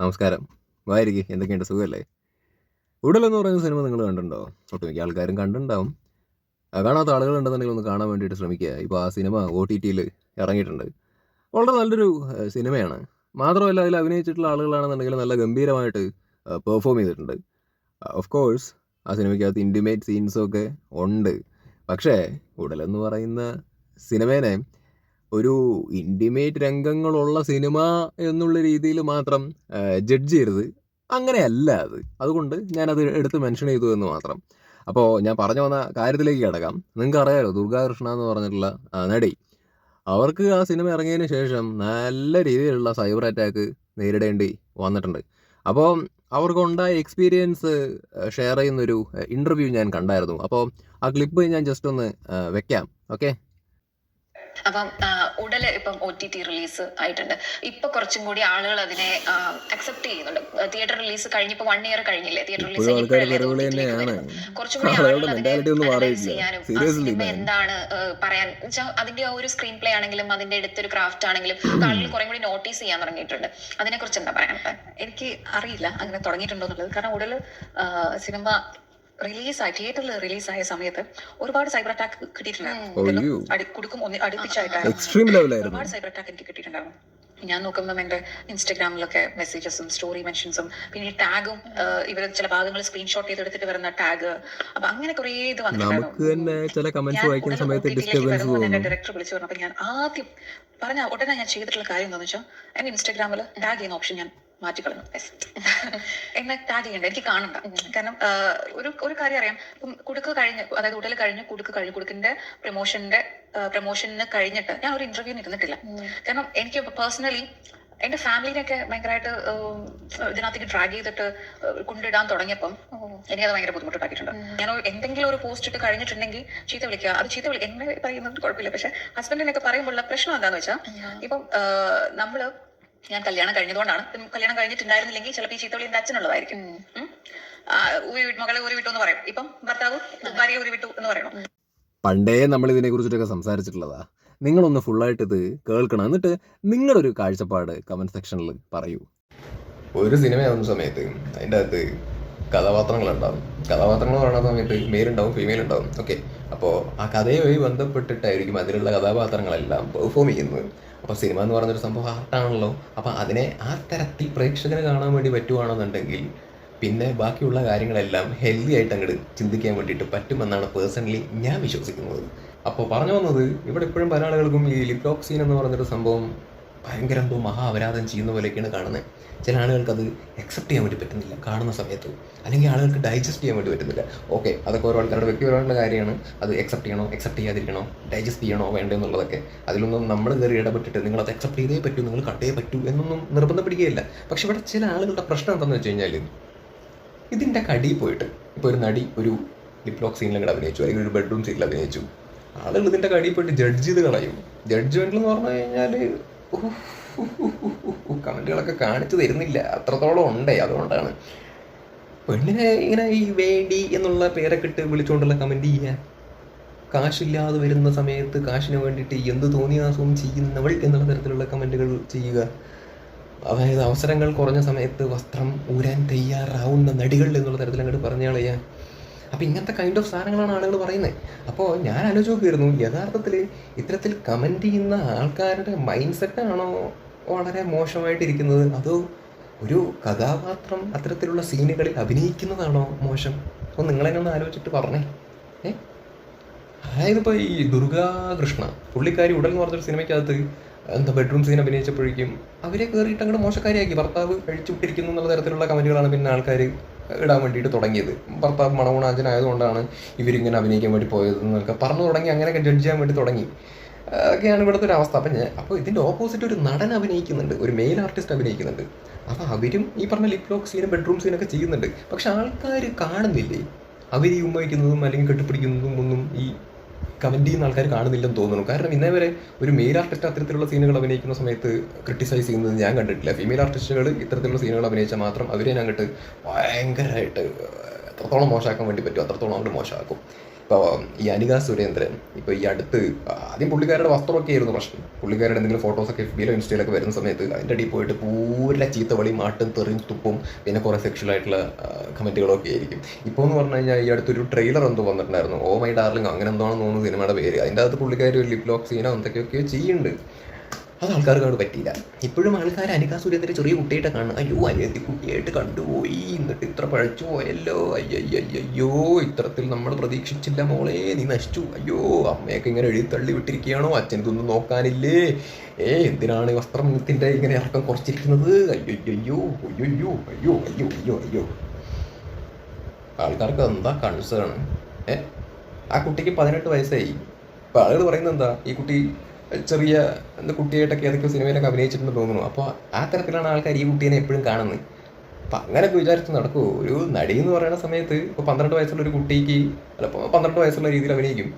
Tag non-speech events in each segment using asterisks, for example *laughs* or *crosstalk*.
നമസ്കാരം. വായിരിക്കും. എന്തൊക്കെയുണ്ട്? സുഖമല്ലേ? ഉടൽ എന്ന് പറയുന്ന സിനിമ നിങ്ങൾ കണ്ടിട്ടുണ്ടോ? ഒട്ടുമിക്ക ആൾക്കാരും കണ്ടിട്ടുണ്ടാവും. കാണാത്ത ആളുകളുണ്ടെന്നുണ്ടെങ്കിൽ ഒന്ന് കാണാൻ വേണ്ടിയിട്ട് ശ്രമിക്കുക. ഇപ്പോൾ ആ സിനിമ ഒ ടി ടിയിൽ ഇറങ്ങിയിട്ടുണ്ട്. വളരെ നല്ലൊരു സിനിമയാണ്. മാത്രമല്ല അതിൽ അഭിനയിച്ചിട്ടുള്ള ആളുകളാണെന്നുണ്ടെങ്കിൽ നല്ല ഗംഭീരമായിട്ട് പെർഫോം ചെയ്തിട്ടുണ്ട്. ഓഫ് കോഴ്സ് ആ സിനിമയ്ക്കകത്ത് ഇന്റിമേറ്റ് സീൻസൊക്കെ ഉണ്ട്. പക്ഷേ ഉടലെന്ന് പറയുന്ന സിനിമേനെ ഒരു ഇന്റിമേറ്റ് രംഗങ്ങളുള്ള സിനിമ എന്നുള്ള രീതിയിൽ മാത്രം ജഡ്ജ് ചെയ്യരുത് അങ്ങനെയല്ല അത്. അതുകൊണ്ട് ഞാനത് എടുത്ത് മെൻഷൻ ചെയ്തു എന്ന് മാത്രം. അപ്പോൾ ഞാൻ പറഞ്ഞു വന്ന കാര്യത്തിലേക്ക് കിടക്കാം. നിങ്ങൾക്ക് അറിയാലോ ദുർഗാകൃഷ്ണ എന്ന് പറഞ്ഞിട്ടുള്ള നടി. അവർക്ക് ആ സിനിമ ഇറങ്ങിയതിന് ശേഷം നല്ല രീതിയിലുള്ള സൈബർ അറ്റാക്ക് നേരിടേണ്ടി വന്നിട്ടുണ്ട്. അപ്പോൾ അവർക്കുണ്ടായ എക്സ്പീരിയൻസ് ഷെയർ ചെയ്യുന്നൊരു ഇന്റർവ്യൂ ഞാൻ കണ്ടായിരുന്നു. അപ്പോൾ ആ ക്ലിപ്പ് ഞാൻ ജസ്റ്റ് ഒന്ന് വെക്കാം. ഓക്കെ അപ്പം ഉടലെ ഇപ്പം ഒ ടി ടി റിലീസ് ആയിട്ടുണ്ട്. ഇപ്പൊ കുറച്ചും കൂടി ആളുകൾ അതിനെ അക്സെപ്റ്റ് ചെയ്യുന്നുണ്ട്. തിയേറ്റർ റിലീസ് കഴിഞ്ഞിപ്പോ വൺ ഇയർ കഴിഞ്ഞില്ലേ? തിയേറ്റർ റിലീസ് കുറച്ചും കൂടി ആളുകൾ ചെയ്യാനും സിനിമ എന്താണ് പറയാൻ? വെച്ചാൽ അതിന്റെ ഒരു സ്ക്രീൻ പ്ലേ ആണെങ്കിലും അതിന്റെ അടുത്തൊരു ക്രാഫ്റ്റ് ആണെങ്കിലും ആളുകൾ കുറെ കൂടി നോട്ടീസ് ചെയ്യാൻ തുടങ്ങിയിട്ടുണ്ട്. അതിനെ കുറിച്ച് എന്താ പറയാനുള്ളത്? എനിക്ക് അറിയില്ല അങ്ങനെ തുടങ്ങിയിട്ടുണ്ടോ എന്നുള്ളത്. കാരണം ഉടൽ സിനിമ റിലീസായി തിയേറ്ററിൽ റിലീസായ സമയത്ത് ഒരുപാട് സൈബർ അറ്റാക്ക് കിട്ടിയിട്ടുണ്ടായിരുന്നു. കൊടുക്കും അടുപ്പിച്ചായിട്ടായിരുന്നു. ഒരുപാട് സൈബർ അറ്റാക്ക് എനിക്ക് കിട്ടിയിട്ടുണ്ടായിരുന്നു. ഞാൻ നോക്കുമ്പോൾ എന്റെ ഇൻസ്റ്റഗ്രാമിലൊക്കെ മെസ്സേജസും സ്റ്റോറി മെൻഷൻസും പിന്നെ ഈ ടാഗും ഇവർ ചില ഭാഗങ്ങൾ സ്ക്രീൻഷോട്ട് ചെയ്തെടുത്തിട്ട് വരുന്ന ടാഗ് അപ്പൊ അങ്ങനെ കുറേ ഇത് വന്നിട്ടുണ്ടായിരുന്നു. ഡയറക്ടർ വിളിച്ചു പറഞ്ഞപ്പോൾ ഞാൻ ആദ്യം പറഞ്ഞ ഉടനെ ഞാൻ ചെയ്തിട്ടുള്ള കാര്യം എന്താണെന്ന് വെച്ചാൽ എന്റെ ഇൻസ്റ്റാഗ്രാമിൽ ടാഗ് ചെയ്യുന്ന ഓപ്ഷൻ ഞാൻ മാറ്റിക്കളഞ്ഞു. *laughs* എന്നെ ടാഗ് ചെയ്യണ്ട. എനിക്ക് കാണണ്ട. കാരണം ഒരു ഒരു കാര്യം അറിയാം. കുടുക്ക് കഴിഞ്ഞ് അതായത് ഉടൽ കഴിഞ്ഞ് കുടുക്ക് കഴിഞ്ഞ് കുടുക്കിന്റെ പ്രൊമോഷന്റെ പ്രൊമോഷന് കഴിഞ്ഞിട്ട് ഞാൻ ഒരു ഇന്റർവ്യൂവിന് ഇരുന്നിട്ടില്ല. കാരണം എനിക്ക് പേഴ്സണലി എന്റെ ഫാമിലിനെയൊക്കെ ഭയങ്കരമായിട്ട് ഇതിനകത്തേക്ക് ഡ്രാഗ് ചെയ്തിട്ട് കൊണ്ടിടാൻ തുടങ്ങിയപ്പം എനിക്കത് ഭയങ്കര ബുദ്ധിമുട്ടുണ്ടാക്കിയിട്ടുണ്ട്. ഞാൻ എന്തെങ്കിലും ഒരു പോസ്റ്റ് ഇട്ട് കഴിഞ്ഞിട്ടുണ്ടെങ്കിൽ ചീത്ത വിളിക്കുക. അത് ചീത്ത വിളിക്കുക എന്നെ പറയുന്നത് കുഴപ്പമില്ല. പക്ഷെ ഹസ്ബൻഡിനൊക്കെ പറയുമ്പോഴുള്ള പ്രശ്നം എന്താണെന്ന് വെച്ചാൽ ഇപ്പം നമ്മൾ ഞാൻ കല്യാണം കഴിഞ്ഞതുകൊണ്ടാണ്. കല്യാണം കഴിഞ്ഞിട്ടുണ്ടായിരുന്നില്ലെങ്കിൽ ചിലപ്പോൾ ഈ ചീത്ത വിളി എന്റെ അച്ഛനുള്ളതായിരിക്കും ഊരി വിട്ടു മകളെ ഊരി വിട്ടു എന്ന് പറയും. ഇപ്പം ഭർത്താവ് ഭാര്യയെ ഊരി വിട്ടു എന്ന് പറയണം. പണ്ടേ നമ്മൾ ഇതിനെ കുറിച്ചിട്ടൊക്കെ സംസാരിച്ചിട്ടുള്ളതാ. നിങ്ങളൊന്ന് ഫുള്ളായിട്ട് ഇത് കേൾക്കണം. എന്നിട്ട് നിങ്ങളുടെ ഒരു കാഴ്ചപ്പാട് കമന്റ് സെക്ഷനിൽ പറയൂ. ഒരു സിനിമയാവുന്ന സമയത്ത് അതിന്റെ അകത്ത് കഥാപാത്രങ്ങളുണ്ടാവും കഥാപാത്രങ്ങൾ പറയുന്ന സമയത്ത് മെയിൽ ഉണ്ടാവും ഫീമെയിൽ ഉണ്ടാവും. ഓക്കെ അപ്പോൾ ആ കഥയുമായി ബന്ധപ്പെട്ടിട്ടായിരിക്കും അതിലുള്ള കഥാപാത്രങ്ങളെല്ലാം പെർഫോം ചെയ്യുന്നത്. അപ്പോൾ സിനിമ എന്ന് പറഞ്ഞൊരു സംഭവം ആർട്ടാണല്ലോ. അപ്പോൾ അതിനെ ആ തരത്തിൽ പ്രേക്ഷകന് കാണാൻ വേണ്ടി പറ്റുവാണെന്നുണ്ടെങ്കിൽ പിന്നെ ബാക്കിയുള്ള കാര്യങ്ങളെല്ലാം ഹെൽത്തി ആയിട്ട് അങ്ങോട്ട് ചിന്തിക്കാൻ വേണ്ടിയിട്ട് പറ്റുമെന്നാണ് പേഴ്സണലി ഞാൻ വിശ്വസിക്കുന്നത്. അപ്പോൾ പറഞ്ഞു വന്നത് ഇവിടെ ഇപ്പോഴും പല ആളുകൾക്കും ഈ ലിപ്ലോക്സീൻ എന്ന് പറഞ്ഞൊരു സംഭവം ഭയങ്കര എന്തോ മഹാ അപരാധം ചെയ്യുന്ന പോലെയൊക്കെയാണ് കാണുന്നത്. ചില ആളുകൾക്ക് അത് അക്സെപ്റ്റ് ചെയ്യാൻ വേണ്ടി പറ്റുന്നില്ല. കാണുന്ന സമയത്ത്. അല്ലെങ്കിൽ ആളുകൾക്ക് ഡൈജസ്റ്റ് ചെയ്യാൻ വേണ്ടി പറ്റുന്നില്ല. ഓക്കെ അതൊക്കെ ഓരോ ആൾക്കാരുടെ വ്യക്തിപരമായിട്ടുള്ള കാര്യമാണ്. അത് അക്സെപ്റ്റ് ചെയ്യണോ? അക്സെപ്റ്റ് ചെയ്യാതിരിക്കണോ? ഡൈജസ്റ്റ് ചെയ്യണോ? വേണ്ടോ എന്നുള്ളതൊക്കെ. അതിലൊന്നും നമ്മൾ കയറി ഇടപെട്ടിട്ട് നിങ്ങൾ അത് അക്സെപ്റ്റ് ചെയ്തേ പറ്റൂ നിങ്ങൾ കട്ടേ പറ്റൂ എന്നൊന്നും നിർബന്ധം പിടിക്കുകയില്ല പക്ഷെ ഇവിടെ ചില ആളുകളുടെ പ്രശ്നം എന്താണെന്ന് വെച്ച് കഴിഞ്ഞാൽ ഇതിന്റെ കടി പോയിട്ട് ഇപ്പോൾ ഒരു നടി ഒരു ലിപ്ലോക്ക് സീനിൽ അങ്ങോട്ട് അഭിനയിച്ചു. അല്ലെങ്കിൽ ഒരു ബെഡ്റൂം സീനിൽ അഭിനയിച്ചു. ആളുകൾ ഇതിന്റെ കടി പോയിട്ട് ജഡ്ജ് ചെയ്ത് കളയും. ജഡ്ജ്മെന്റിൽ എന്ന് പറഞ്ഞു കഴിഞ്ഞാൽ കമന്റുകളൊക്കെ കാണിച്ചു തരുന്നില്ല. അത്രത്തോളം ഉണ്ടേ അതുകൊണ്ടാണ്. പെണ്ണിനെ ഇങ്ങനെ ഈ വേണ്ടി എന്നുള്ള പേരൊക്കെ ഇട്ട് വിളിച്ചുകൊണ്ടുള്ള കമന്റ് ചെയ്യുക കാശില്ലാതെ വരുന്ന സമയത്ത് കാശിന് വേണ്ടിയിട്ട് എന്ത് തോന്നിയാസവും ചെയ്യുന്നവൾ എന്നുള്ള തരത്തിലുള്ള കമന്റുകൾ ചെയ്യുക. അതായത് അവസരങ്ങൾ കുറഞ്ഞ സമയത്ത് വസ്ത്രം ഊരാൻ തയ്യാറാവുന്ന നടികൾ എന്നുള്ള തരത്തിൽ അങ്ങോട്ട് പറഞ്ഞ കളയാ അപ്പം ഇങ്ങനത്തെ കൈൻഡ് ഓഫ് സാധനങ്ങളാണ് ആളുകൾ പറയുന്നത്. അപ്പോൾ ഞാൻ ആലോചിച്ച് നോക്കിയിരുന്നു യഥാർത്ഥത്തിൽ ഇത്തരത്തിൽ കമന്റ് ചെയ്യുന്ന ആൾക്കാരുടെ മൈൻഡ് സെറ്റാണോ വളരെ മോശമായിട്ടിരിക്കുന്നത്? അതോ ഒരു കഥാപാത്രം അത്തരത്തിലുള്ള സീനുകളിൽ അഭിനയിക്കുന്നതാണോ മോശം? അപ്പോൾ നിങ്ങളെന്നെ ഒന്ന് ആലോചിച്ചിട്ട് പറഞ്ഞേ. ഏ? അതായത് ഇപ്പോൾ ഈ ദുർഗാകൃഷ്ണ പുള്ളിക്കാരി ഉടൻ പറഞ്ഞൊരു സിനിമയ്ക്കകത്ത് എന്താ ബെഡ്റൂം സീൻ അഭിനയിച്ചപ്പോഴേക്കും അവരെ കയറിയിട്ട് അങ്ങോട്ട് മോശക്കാരിയാക്കി. ഭർത്താവ് അഴിച്ചുവിട്ടിരിക്കുന്നു എന്നുള്ള തരത്തിലുള്ള കമന്റുകളാണ് പിന്നെ ആൾക്കാർ ഇടാൻ വേണ്ടിയിട്ട് തുടങ്ങിയത്. ഭർത്താവ് മണഗുണാജനായതുകൊണ്ടാണ് ഇവരിങ്ങനെ അഭിനയിക്കാൻ വേണ്ടി പോയത് എന്നൊക്കെ പറഞ്ഞു തുടങ്ങി അങ്ങനെയൊക്കെ ജഡ്ജ് ചെയ്യാൻ വേണ്ടി തുടങ്ങി. ഒക്കെയാണ് ഇവിടുത്തെ ഒരു അവസ്ഥ. അപ്പം ഞാൻ അപ്പോൾ ഇതിന്റെ ഓപ്പോസിറ്റ് ഒരു നടൻ അഭിനയിക്കുന്നുണ്ട് ഒരു മെയിൽ ആർട്ടിസ്റ്റ് അഭിനയിക്കുന്നുണ്ട്. അപ്പോൾ അവരും ഈ പറഞ്ഞ ലിപ് ലോക്ക് സീനും ബെഡ്റൂം സീനൊക്കെ ചെയ്യുന്നുണ്ട്. പക്ഷെ ആൾക്കാർ കാണുന്നില്ലേ? അവർ ഈ ഉമ്മയ്ക്കുന്നതും അല്ലെങ്കിൽ കെട്ടിപ്പിടിക്കുന്നതും ഒന്നും ഈ കമന്റ് ചെയ്യുന്ന ആൾക്കാർ കാണുന്നില്ലെന്ന് തോന്നുന്നു. കാരണം ഇന്നേ വരെ ഒരു മെയിൽ ആർട്ടിസ്റ്റ് അത്തരത്തിലുള്ള സീനുകൾ അഭിനയിക്കുന്ന സമയത്ത് ക്രിട്ടിസൈസ് ചെയ്യുന്നത് ഞാൻ കണ്ടിട്ടില്ല. ഫീമെയിൽ ആർട്ടിസ്റ്റുകൾ ഇത്തരത്തിലുള്ള സീനുകൾ അഭിനയിച്ചാൽ മാത്രം അവരെ ഞാൻ അങ്ങോട്ട് ഭയങ്കരമായിട്ട് എത്രത്തോളം മോശമാക്കാൻ വേണ്ടി പറ്റും. അത്രത്തോളം അങ്ങോട്ട് മോശമാക്കും. ഇപ്പോൾ ഈ അനിത സുരേന്ദ്രൻ ഇപ്പോൾ ഈ അടുത്ത് ആദ്യം പുള്ളിക്കാരുടെ വസ്ത്രമൊക്കെ ആയിരുന്നു പ്രശ്നം. പുള്ളിക്കാരുടെ എന്തെങ്കിലും ഫോട്ടോസൊക്കെ എഫ് ബിയിലോ ഇൻസ്റ്റയിലൊക്കെ വരുന്ന സമയത്ത് അതിന്റെ അടിയിൽ പോയിട്ട് പൂര ചീത്തവളി മാട്ടും തെറിയും തുപ്പും പിന്നെ കുറേ സെക്ഷൽ ആയിട്ടുള്ള കമന്റുകളൊക്കെ ആയിരിക്കും. ഇപ്പോൾ എന്ന് പറഞ്ഞു കഴിഞ്ഞാൽ ഈ അടുത്തൊരു ട്രെയിലർ എന്തോ വന്നിട്ടുണ്ടായിരുന്നു. ഓ മൈ ഡാർലിംഗ് അങ്ങനെ എന്താണെന്ന് തോന്നുന്നു സിനിമയുടെ പേര്. അതിന്റെ അകത്ത് പുള്ളിക്കാർ ലിപ് ലോക്ക് സീനോ എന്തൊക്കെയൊക്കെയോ ചെയ്യുന്നുണ്ട്. അത് ആൾക്കാർക്ക് അവിടെ പറ്റിയില്ല. ഇപ്പോഴും ആൾക്കാർ അനികാ സുരേന്ദ്രൻ ചെറിയ കുട്ടിയായിട്ട് കാണും അയ്യോ അനിയത്തി കുട്ടിയായിട്ട് കണ്ടുപോയി. എന്നിട്ട് ഇത്ര പഴച്ചു പോയല്ലോ. അയ്യോ ഇത്തരത്തിൽ നമ്മൾ പ്രതീക്ഷിച്ചില്ല മോളെ. നീ നശിച്ചു. അയ്യോ അമ്മയൊക്കെ ഇങ്ങനെ എഴുതി തള്ളി വിട്ടിരിക്കുകയാണോ? അച്ഛൻ ഇതൊന്നും നോക്കാനില്ലേ? ഏ എന്തിനാണ് വസ്ത്രത്തിന്റെ ഇങ്ങനെ ഇറക്കം കുറച്ചിരിക്കുന്നത്? അയ്യോ അയ്യോ അയ്യോ അയ്യോ അയ്യോ അയ്യോ. ആൾക്കാർക്ക് എന്താ കൺസേൺ ഏ? ആ കുട്ടിക്ക് പതിനെട്ട് വയസ്സായി. അപ്പോൾ ആളുകൾ പറയുന്നത് എന്താ? ഈ കുട്ടി ചെറിയ എന്താ കുട്ടിയായിട്ടൊക്കെ ഏതൊക്കെയോ സിനിമയിലൊക്കെ അഭിനയിച്ചിട്ടുണ്ടെന്ന് തോന്നുന്നു. അപ്പോൾ ആ തരത്തിലാണ് ആൾക്കാർ ഈ കുട്ടീനെ എപ്പോഴും കാണുന്നത്. അപ്പം അങ്ങനെയൊക്കെ വിചാരിച്ച് നടക്കുമോ ഒരു നടി എന്ന് പറയുന്ന സമയത്ത് ഇപ്പോൾ പന്ത്രണ്ട് വയസ്സുള്ള ഒരു കുട്ടിക്ക് അല്ല പന്ത്രണ്ട് വയസ്സുള്ള രീതിയിൽ അഭിനയിക്കും.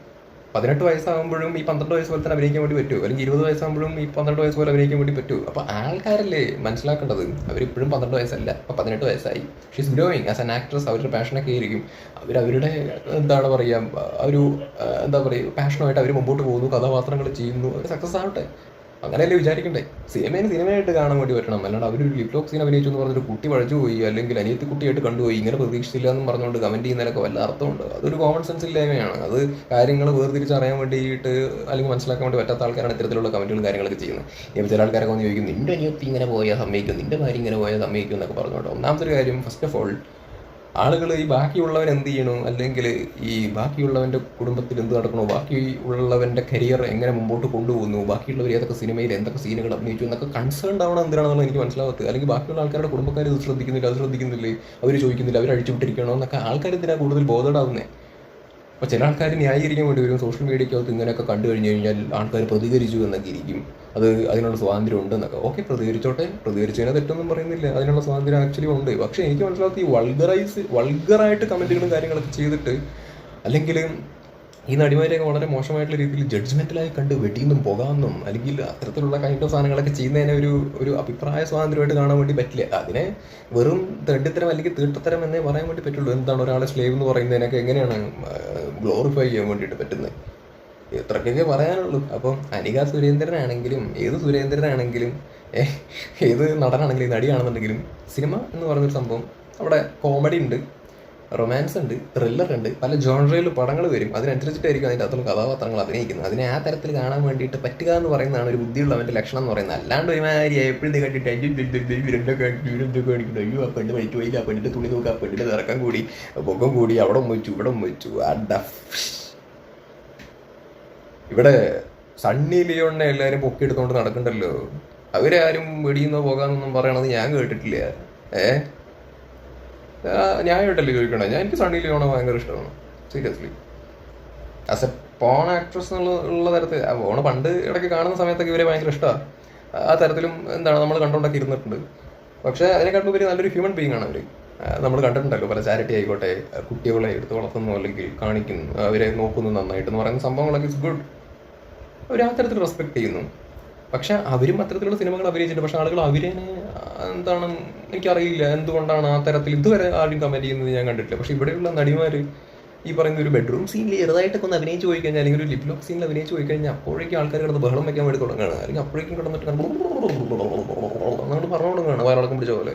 പതിനെട്ട് വയസ്സാകുമ്പോഴും ഈ പന്ത്രണ്ട് വയസ്സ് പോലെ തന്നെ അഭിനയിക്കാൻ വേണ്ടി പറ്റുമോ അല്ലെങ്കിൽ ഇരുപത് വയസ്സാകുമ്പോഴും ഈ പന്ത്രണ്ട് വയസ്സ് പോലെ അഭിനയിക്കാൻ വേണ്ടി പറ്റുമോ അപ്പോൾ ആൾക്കാരല്ലേ മനസ്സിലാക്കേണ്ടത്? അവരിപ്പോഴും പന്ത്രണ്ട് വയസ്സല്ല. അപ്പോൾ പതിനെട്ട് വയസ്സായി. She's growing as an actress അവരുടെ പാഷനൊക്കെ ആയിരിക്കും. അവർ അവരുടെ എന്താണ് പറയുക ഒരു എന്താ പറയുക പാഷനുമായിട്ട് അവർ മുമ്പോട്ട് പോകുന്നു. കഥാപാത്രങ്ങൾ ചെയ്യുന്നു. അവർ സക്സസ് ആവട്ടെ. അങ്ങനെയല്ലേ വിചാരിക്കണ്ടേ? സിനിമേനെ സിനിമയായിട്ട് കാണാൻ വേണ്ടി പറ്റണം. അല്ലാണ്ട് അവർ ഒരു ലിപ്ലോക് സീൻ അഭിനയിച്ചു എന്ന് പറഞ്ഞൊരു കുട്ടി പഴച്ചു പോയി അല്ലെങ്കിൽ അനിയത്തി കുട്ടിയായിട്ട് കണ്ടുപോയി ഇങ്ങനെ പ്രതീക്ഷിച്ചില്ല എന്ന് പറഞ്ഞുകൊണ്ട് കമന്റ് ചെയ്യുന്നതിനൊക്കെ വല്ല അർത്ഥമുണ്ട്. അതൊരു കോമൺ സെൻസ് ഇല്ലായ്മയാണ്. അത് കാര്യങ്ങൾ വേർതിരിച്ചറിയാൻ വേണ്ടിയിട്ട് അല്ലെങ്കിൽ മനസ്സിലാക്കാൻ വേണ്ടി പറ്റാത്ത ആൾക്കാരാണ് ഇത്തരത്തിലുള്ള കമന്റുകളും കാര്യങ്ങളൊക്കെ ചെയ്യുന്നത്. ഇപ്പോൾ ചില ആൾക്കാരൊക്കെ വന്ന് ചോദിക്കും നിന്റെ അനിയത്തി ഇങ്ങനെ പോയാൽ സമ്മതിക്കും? നിന്റെ ഭാര്യ ഇങ്ങനെ പോയാൽ സമ്മതിക്കും? എന്നൊക്കെ പറഞ്ഞുകൊണ്ട് ഒന്നാമത്തെ ഒരു കാര്യം ഫസ്റ്റ് ഓഫ് ഓൾ ആളുകൾ ഈ ബാക്കിയുള്ളവൻ എന്ത് ചെയ്യണോ? അല്ലെങ്കിൽ ഈ ബാക്കിയുള്ളവന്റെ കുടുംബത്തിൽ എന്ത് നടക്കണോ? ബാക്കി ഉള്ളവന്റെ കരിയർ എങ്ങനെ മുമ്പോട്ട് കൊണ്ടുപോകുന്നു? ബാക്കിയുള്ളവർ ഏതൊക്കെ സിനിമയിൽ എന്തൊക്കെ സീനുകൾ അഭിനയിച്ചു എന്നൊക്കെ കൺസേൺ ആവണം എന്തിനാണെന്നുള്ള എനിക്ക് മനസ്സിലാവാത്തത്. അല്ലെങ്കിൽ ബാക്കിയുള്ള ആൾക്കാരുടെ കുടുംബക്കാർ ഇത് ശ്രദ്ധിക്കുന്നില്ല? അത് ശ്രദ്ധിക്കുന്നില്ലേ? അവർ ചോദിക്കുന്നില്ല? അവർ അഴിച്ചുവിട്ടിരിക്കണോ? എന്നൊക്കെ ആൾക്കാർ എന്തിനാണ് കൂടുതൽ ബോധേഡാവുന്നത് അപ്പോൾ ചില ആൾക്കാർ ന്യായീകരിക്കാൻ വേണ്ടി വരും. സോഷ്യൽ മീഡിയക്കകത്ത് ഇങ്ങനെയൊക്കെ കണ്ടു കഴിഞ്ഞു കഴിഞ്ഞാൽ ആൾക്കാർ പ്രതികരിച്ചു എന്നൊക്കെ ഇരിക്കും. അത് അതിനുള്ള സ്വാതന്ത്ര്യം ഉണ്ടെന്നൊക്കെ. ഓക്കെ പ്രതികരിച്ചോട്ടെ. പ്രതികരിച്ചതിനെ തെറ്റൊന്നും പറയുന്നില്ല. അതിനുള്ള സ്വാതന്ത്ര്യം ആക്ച്വലി ഉണ്ട്. പക്ഷേ എനിക്ക് മനസ്സിലാത്ത ഈ വൾഗറൈസ് വൾഗറായിട്ട് കമന്റുകളും കാര്യങ്ങളൊക്കെ ചെയ്തിട്ട് അല്ലെങ്കിൽ ഈ നടിമാരെയൊക്കെ വളരെ മോശമായിട്ടുള്ള രീതിയിൽ ജഡ്ജ്മെന്റലായി കണ്ട് വെടിയുന്നും പോകാമെന്നും അല്ലെങ്കിൽ അത്തരത്തിലുള്ള കൈൻഡ് ഓഫ് സാധനങ്ങളൊക്കെ ചെയ്യുന്നതിനെ ഒരു ഒരു അഭിപ്രായ സ്വാതന്ത്ര്യമായിട്ട് കാണാൻ വേണ്ടി പറ്റില്ല. അതിനെ വെറും തെണ്ടിത്തരം അല്ലെങ്കിൽ തീട്ടത്തരം എന്നേ പറയാൻ വേണ്ടി പറ്റുള്ളൂ. എന്താണ് ഒരാളെ സ്ലേവ് എന്ന് പറയുന്നതിനൊക്കെ എങ്ങനെയാണ് ഗ്ലോറിഫൈ ചെയ്യാൻ വേണ്ടിയിട്ട് പറ്റുന്നത്? ഇത്രക്കൊക്കെ പറയാനുള്ളൂ. അപ്പം അനിക സുരേന്ദ്രനാണെങ്കിലും ഏത് സുരേന്ദ്രനാണെങ്കിലും ഏത് നടനാണെങ്കിലും നടിയാണെന്നുണ്ടെങ്കിലും സിനിമ എന്ന് പറഞ്ഞൊരു സംഭവം അവിടെ കോമഡി ഉണ്ട് റൊമാൻസ് ഉണ്ട് ത്രില്ലർ ഉണ്ട്. പല ജോൺറയിൽ പടങ്ങൾ വരും. അതിനനുസരിച്ചിട്ടായിരിക്കും അതിന്റെ അകത്തുള്ള കഥാപാത്രങ്ങൾ അഭിനയിക്കുന്നത്. അതിനെ ആ തരത്തിൽ കാണാൻ വേണ്ടിയിട്ട് പറ്റുക എന്ന് പറയുന്നതാണ് ഒരു ബുദ്ധിയുള്ളവന്റെ ലക്ഷണം എന്ന് പറയുന്നത്. അല്ലാണ്ട് ഒരുമാതിരി എപ്പോഴും കണ്ടിട്ട് അയ്യോ ആ പെണ്ണ് പണിക്ക് പോയില്ല ആ പെണ്ണിന്റെ തുണി നോക്കുക ആ പെണ്ണിന്റെ കൂടി പൊക്കം കൂടി അവിടെ വെച്ചു ഇവിടെ വെച്ചു അഡ ഇവിടെ സണ്ണി ലിയോണിനെ എല്ലാവരും പൊക്കിയെടുത്തോണ്ട് നടക്കണ്ടല്ലോ. അവരാരും വെടിയുന്ന പോകാന്നൊന്നും പറയണത് ഞാൻ കേട്ടിട്ടില്ല. ഏ? ന്യായമായിട്ടല്ലേ ചോദിക്കണേ? ഞാൻ എനിക്ക് സണ്ണി ലിയോണെ ഭയങ്കര ഇഷ്ടമാണ്. Seriously as a porn actress എന്നുള്ള തരത്തിൽ ഓണ പോണ് പണ്ട് ഇടയ്ക്ക് കാണുന്ന സമയത്തൊക്കെ ഇവരെ ഭയങ്കര ഇഷ്ടമാണ് ആ തരത്തിലും എന്താണ് നമ്മൾ കണ്ടുകൊണ്ടൊക്കെ ഇരുന്നിട്ടുണ്ട്. പക്ഷേ അതിനെക്കാട്ടും ഉപരി നല്ലൊരു ഹ്യൂമൻ ബീങ് ആണ് അവർ നമ്മൾ കണ്ടിട്ടുണ്ടല്ലോ പല ചാരിറ്റി ആയിക്കോട്ടെ കുട്ടികളെ എടുത്ത് വളർത്തുന്നു അല്ലെങ്കിൽ കാണിക്കുന്നു അവരെ നോക്കുന്നു നന്നായിട്ട് എന്ന് പറയുന്ന സംഭവങ്ങളൊക്കെ ഇറ്റ്സ് ഗുഡ് അവർ ആ തരത്തിൽ റെസ്പെക്ട് ചെയ്യുന്നു. പക്ഷെ അവരും അത്തരത്തിലുള്ള സിനിമകൾ അഭിനയിച്ചിട്ടുണ്ട്. പക്ഷെ ആളുകൾ അവരെ എന്താണ് എനിക്കറിയില്ല എന്തുകൊണ്ടാണ് ആ തരത്തിൽ ഇതുവരെ ആരും കമന്റ് ചെയ്യുന്നത് ഞാൻ കണ്ടിട്ടില്ല. പക്ഷെ ഇവിടെയുള്ള നടിമാർ ഈ പറയുന്ന ഒരു ബെഡ്റൂം സീനിൽ ചെറുതായിട്ടൊക്കെ ഒന്ന് അഭിനയിച്ച് പോയി കഴിഞ്ഞാൽ അല്ലെങ്കിൽ ഒരു ലിപ് ലോക്ക് സീനിൽ അഭിനയിച്ച് പോയി കഴിഞ്ഞാൽ അപ്പോഴേക്കും ആൾക്കാർ കിടന്ന് ബഹളം വെക്കാൻ വേണ്ടി തുടങ്ങുകയാണ്. അല്ലെങ്കിൽ അപ്പോഴേക്കും കിടന്നിട്ട് അങ്ങോട്ട് പറഞ്ഞു തുടങ്ങുകയാണ് വയറിളക്കം പിടിച്ച പോലെ.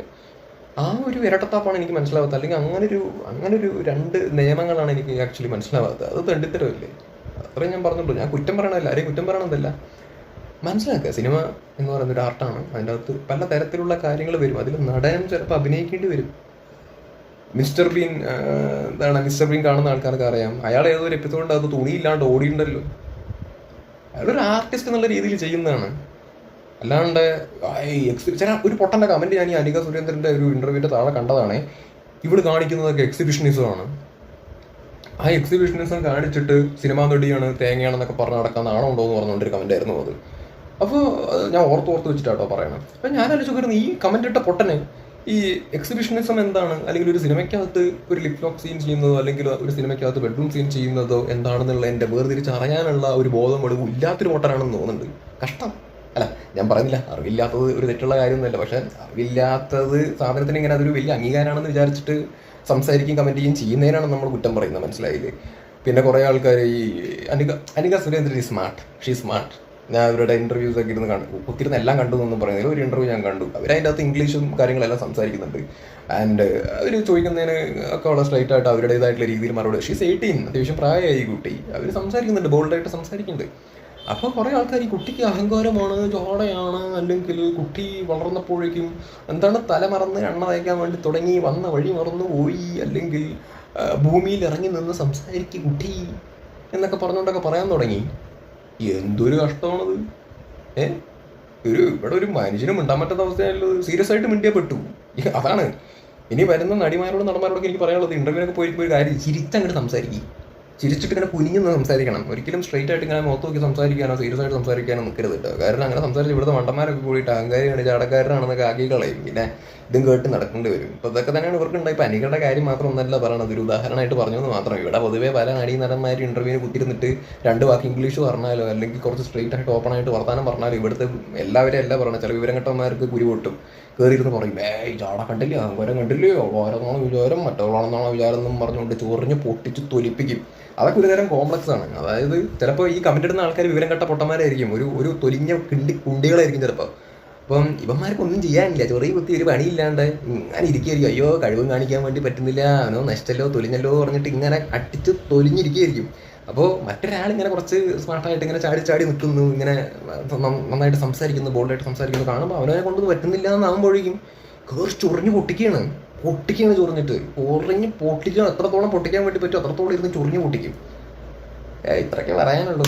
ആ ഒരു ഇരട്ടത്താപ്പാണ് എനിക്ക് മനസ്സിലാവാത്തത്. അല്ലെങ്കിൽ അങ്ങനെ ഒരു അങ്ങനെ ഒരു രണ്ട് നിയമങ്ങളാണ് എനിക്ക് ആക്ച്വലി മനസ്സിലാവാത്തത്. അത് തെണ്ടിത്തരമില്ലേ? അത്രയും ഞാൻ പറഞ്ഞുള്ളൂ. ഞാൻ കുറ്റം പറയണമല്ല ആരെയും കുറ്റം പറയണമെന്നല്ല മനസ്സിലാക്കുക. സിനിമ എന്ന് പറയുന്ന ഒരു ആർട്ടാണ്. അതിന്റെ അകത്ത് പല തരത്തിലുള്ള കാര്യങ്ങൾ വരും. അതിൽ നടനം ചിലപ്പോൾ അഭിനയിക്കേണ്ടി വരും. മിസ്റ്റർ ബീൻ എന്താണ് മിസ്റ്റർ ബീൻ കാണുന്ന ആൾക്കാർക്ക് അറിയാം. അയാൾ ഏതോ ഒരു എപ്പിസോഡിന്റെ അത് തുണിയില്ലാണ്ട് ഓടിയിട്ടുണ്ടല്ലോ. അയാളൊരു ആർട്ടിസ്റ്റ് എന്നുള്ള രീതിയിൽ ചെയ്യുന്നതാണ്. അല്ലാണ്ട് ചില ഒരു പൊട്ടന്റെ കമന്റ് ഞാൻ ഈ അനിക സുരേന്ദ്രന്റെ ഒരു ഇന്റർവ്യൂവിന്റെ താഴെ കണ്ടതാണ്. ഇവിടെ കാണിക്കുന്നതൊക്കെ എക്സിബിഷനിസമാണ് ആ എക്സിബിഷനിസം കാണിച്ചിട്ട് സിനിമാ നടിയാണ് തേങ്ങയാണെന്നൊക്കെ പറഞ്ഞ് നടക്കാൻ നാണമുണ്ടോ എന്ന് പറഞ്ഞുകൊണ്ടൊരു കമന്റ് ആയിരുന്നു അത്. അപ്പോൾ ഞാൻ ഓർത്ത് ഓർത്ത് വെച്ചിട്ടാട്ടോ പറയണം അപ്പം ഞാൻ ആലോചിക്കുന്നു ഈ കമന്റ് ഇട്ട പൊട്ടന് ഈ എക്സിബിഷനിസം എന്താണ്? അല്ലെങ്കിൽ ഒരു സിനിമയ്ക്കകത്ത് ഒരു ലിപ് ലോക്ക് സീൻ ചെയ്യുന്നതോ അല്ലെങ്കിൽ ഒരു സിനിമയ്ക്കകത്ത് ബെഡ്റൂം സീൻ ചെയ്യുന്നതോ എന്താണെന്നുള്ള എന്റെ വേർതിരിച്ച് അറിയാനുള്ള ഒരു ബോധം വെളിവ് ഇല്ലാത്തൊരു പൊട്ടനാണെന്ന് തോന്നുന്നുണ്ട്. കഷ്ടം. അല്ല ഞാൻ പറയുന്നില്ല. അറിവില്ലാത്തത് ഒരു തെറ്റുള്ള കാര്യമൊന്നുമല്ല. പക്ഷെ അറിവില്ലാത്തത് സാധനത്തിന് ഇങ്ങനെ അതൊരു വലിയ അംഗീകാരമാണെന്ന് വിചാരിച്ചിട്ട് സംസാരിക്കുകയും കമന്റ് ചെയ്യുകയും ചെയ്യുന്നതിനാണ് നമ്മൾ കുറ്റം പറയുന്നത്. മനസ്സിലായില്ലേ? പിന്നെ കുറേ ആൾക്കാർ ഈ അനിക അനിക സുരേന്ദ്രൻ ഈ സ്മാർട്ട് ഷീ സ്മാർട്ട് ഞാൻ അവരുടെ ഇന്റർവ്യൂസ് ഒക്കെ ഇരുന്ന് കണ്ടു ഒത്തിരുന്ന് എല്ലാം കണ്ടു എന്നൊന്നും പറയുന്നില്ല. ഒരു ഇന്റർവ്യൂ ഞാൻ കണ്ടു. അവർ അതിന്റെ അകത്ത് ഇംഗ്ലീഷും കാര്യങ്ങളെല്ലാം സംസാരിക്കുന്നുണ്ട്. ആൻഡ് അവർ ചോദിക്കുന്നതിന് ഒക്കെ വളരെ സ്ട്രൈറ്റ് ആയിട്ട് അവരുടേതായിട്ടുള്ള രീതിയിൽ മറുപടി. ഷീസ് എയ്റ്റീൻ അത്യാവശ്യം പ്രായമായി കുട്ടി. അവർ സംസാരിക്കുന്നുണ്ട്. ബോൾഡായിട്ട് സംസാരിക്കുന്നുണ്ട്. അപ്പോൾ കുറേ ആൾക്കാർ ഈ കുട്ടിക്ക് അഹങ്കാരമാണ് ജോടയാണ് അല്ലെങ്കിൽ കുട്ടി വളർന്നപ്പോഴേക്കും എന്താണ് തല മറന്ന് എണ്ണ തയ്ക്കാൻ വേണ്ടി തുടങ്ങി വന്ന വഴി മറന്നു പോയി അല്ലെങ്കിൽ ഭൂമിയിൽ ഇറങ്ങി നിന്ന് സംസാരിക്ക് കുട്ടി എന്നൊക്കെ പറഞ്ഞുകൊണ്ടൊക്കെ പറയാൻ തുടങ്ങി. എന്തൊരു കഷ്ടമാണത്. ഏ? ഒരു ഇവിടെ ഒരു മനുഷ്യനും മിണ്ടാൻ പറ്റാത്ത അവസ്ഥയല്ലോ സീരിയസ് ആയിട്ട് മിണ്ടിയേ പെട്ടു. അതാണ്. ഇനി വരുന്ന നടിമാരോടും നടന്മാരോടൊക്കെ എനിക്ക് പറയാനുള്ളത് ഇന്റർവ്യൂവിനൊക്കെ പോയി ഒരു കാര്യം ചിരിച്ചങ്ങോട്ട് സംസാരിക്കും. ചിരിച്ചിട്ട് ഇങ്ങനെ കുനിഞ്ഞു നിന്ന് സംസാരിക്കണം. ഒരിക്കലും സ്ട്രൈറ്റ് ആയിട്ട് ഇങ്ങനെ മുഖത്ത് നോക്കി സംസാരിക്കാനോ സീരിയസ് ആയിട്ട് സംസാരിക്കാനോ നിൽക്കരുത് കേട്ടോ കാരണം അങ്ങനെ സംസാരിച്ച് ഇവിടുത്തെ മണ്ടന്മാരൊക്കെ കൂടിയിട്ട് അഹങ്കാരിയാണ് ചാടക്കാരനാണെന്നൊക്കെ ആക്കി കളയും. പിന്നെ ഇതും കേട്ട് നടക്കേണ്ടി വരും. ഇപ്പൊ ഇതൊക്കെ തന്നെയാണ് ഇവർക്ക് ഉണ്ടായി പനികളുടെ കാര്യം മാത്രം ഒന്നല്ല പറയണത്. ഒരു ഉദാഹരണമായിട്ട് പറഞ്ഞു എന്ന് മാത്രം. ഇവിടെ പൊതുവേ പല നടീ നടന്മാർ ഇന്റർവ്യൂവിന് കുത്തിരുന്നിട്ട് രണ്ട് വാക്ക് ഇംഗ്ലീഷ് പറഞ്ഞാലോ അല്ലെങ്കിൽ കുറച്ച് സ്ട്രൈറ്റ് ആയിട്ട് ഓപ്പൺ ആയിട്ട് വർത്താനം പറഞ്ഞാലോ ഇവിടുത്തെ എല്ലാവരും എല്ലാം പറയണം ചില വിവരംഘട്ടന്മാർക്ക് കുരു പൊട്ടും. കയറിയിരുന്ന് പറയും ഏ ചാട കണ്ടില്ല? അഹങ്കാരം കണ്ടില്ലയോ ഓരോന്നാണോ വിചാരം മറ്റുള്ളതാണെന്നാണ് വിചാരം എന്നും പറഞ്ഞുകൊണ്ട് ചൊറിഞ്ഞ് പൊട്ടിച്ച് തൊലിപ്പിക്കും. അതൊക്കെ ഒരുതരം കോംപ്ലക്സ് ആണ്. അതായത് ചിലപ്പോൾ ഈ കമന്റ് ഇടുന്ന ആൾക്കാർ വിവരം കെട്ട പൊട്ടന്മാരായിരിക്കും. ഒരു ഒരു തൊലിഞ്ഞ കിണ്ടി കുണ്ടികളായിരിക്കും ചിലപ്പോൾ അപ്പം ഇവന്മാർക്ക് ഒന്നും ചെയ്യാനില്ല. ചെറിയ കുത്തി ഒരു പണിയില്ലാണ്ട് ഇങ്ങനെ ഇരിക്കുകയായിരിക്കും. അയ്യോ കഴിവും കാണിക്കാൻ വേണ്ടി പറ്റുന്നില്ല. അവനോ നഷ്ടല്ലോ തൊലിഞ്ഞല്ലോ പറഞ്ഞിട്ട് ഇങ്ങനെ അട്ടിച്ച് തൊലിഞ്ഞിരിക്കുകയായിരിക്കും. അപ്പോൾ മറ്റൊരാൾ ഇങ്ങനെ കുറച്ച് സ്മാർട്ടായിട്ട് ഇങ്ങനെ ചാടി ചാടി നിൽക്കുന്നു. ഇങ്ങനെ നന്നായിട്ട് സംസാരിക്കുന്നു ബോൾഡായിട്ട് സംസാരിക്കുന്നു. കാണുമ്പോൾ അവനെ കൊണ്ടൊന്നും പറ്റുന്നില്ല എന്നാകുമ്പോഴേക്കും കയറി ചൊറിഞ്ഞ് പൊട്ടിക്കുകയാണ്. പൊട്ടിക്കുകയാണ് ചൊറിഞ്ഞിട്ട്. ഉറങ്ങി പൊട്ടിക്കണം. എത്രത്തോളം പൊട്ടിക്കാൻ വേണ്ടി പറ്റും അത്രത്തോളം ഇരുന്ന് ചൊറിഞ്ഞ് പൊട്ടിക്കും. ഇത്രയൊക്കെ പറയാനുള്ളൂ.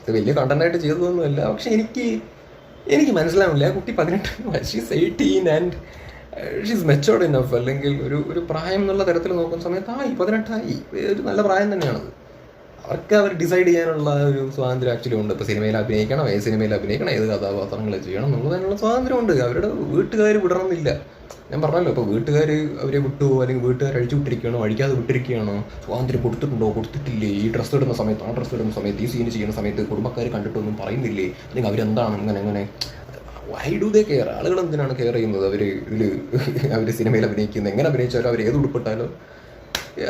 ഇത് വലിയ കണ്ടന്റായിട്ട് ചെയ്തതൊന്നുമല്ല. പക്ഷെ എനിക്ക് എനിക്ക് മനസ്സിലാവില്ല കുട്ടി പതിനെട്ട് she's eighteen and she's matured enough അല്ലെങ്കിൽ ഒരു ഒരു പ്രായം എന്നുള്ള തരത്തിൽ നോക്കുന്ന സമയത്ത് ആയി. പതിനെട്ടായി ഒരു നല്ല പ്രായം തന്നെയാണത്. അവർക്ക് അവർ ഡിസൈഡ് ചെയ്യാനുള്ള ഒരു സ്വാതന്ത്ര്യം ആക്ച്വലി ഉണ്ട്. ഇപ്പോൾ സിനിമയിൽ അഭിനയിക്കണം ഏത് സിനിമയിൽ അഭിനയിക്കണം ഏത് കഥാപാത്രങ്ങൾ ചെയ്യണം എന്നുള്ളതിനുള്ള സ്വാതന്ത്ര്യമുണ്ട്. അവരുടെ വീട്ടുകാർ വിടണമെന്നില്ല. ഞാൻ പറഞ്ഞല്ലോ ഇപ്പോൾ വീട്ടുകാർ അവരെ വിട്ടു അല്ലെങ്കിൽ വീട്ടുകാർ അഴിച്ചു വിട്ടിരിക്കുകയാണോ അഴിക്കാതെ വിട്ടിരിക്കുകയാണോ സ്വാതന്ത്ര്യം കൊടുത്തിട്ടുണ്ടോ കൊടുത്തിട്ടില്ലേ? ഈ ഡ്രസ്സ് ഇടുന്ന സമയത്ത് ആ ഡ്രസ്സ് ഇടുന്ന സമയത്ത് ഈ സീൻ ചെയ്യുന്ന സമയത്ത് കുടുംബക്കാർ കണ്ടിട്ടൊന്നും പറയുന്നില്ലേ? അല്ലെങ്കിൽ അവരെന്താണ് അങ്ങനെ അങ്ങനെ? വൈ ഡു ദേ കെയർ ആളുകൾ എന്തിനാണ് കെയർ ചെയ്യുന്നത്? അവർ ഇതിൽ അവർ സിനിമയിൽ അഭിനയിക്കുന്നത്? എങ്ങനെ അഭിനയിച്ചാലും അവർ ഏത് ഉൾപ്പെട്ടാലും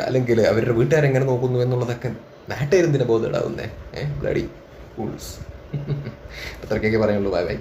അല്ലെങ്കിൽ അവരുടെ വീട്ടുകാരെങ്ങനെ നോക്കുന്നു എന്നുള്ളതൊക്കെ നാട്ടുകാരെന്തിനാ ബോധമിടാവുന്നേ ഏഹ് ബ്ലഡി ഫൂൾസ്. *laughs* അത്രയ്ക്കൊക്കെ പറയുള്ളൂ. Bye bye.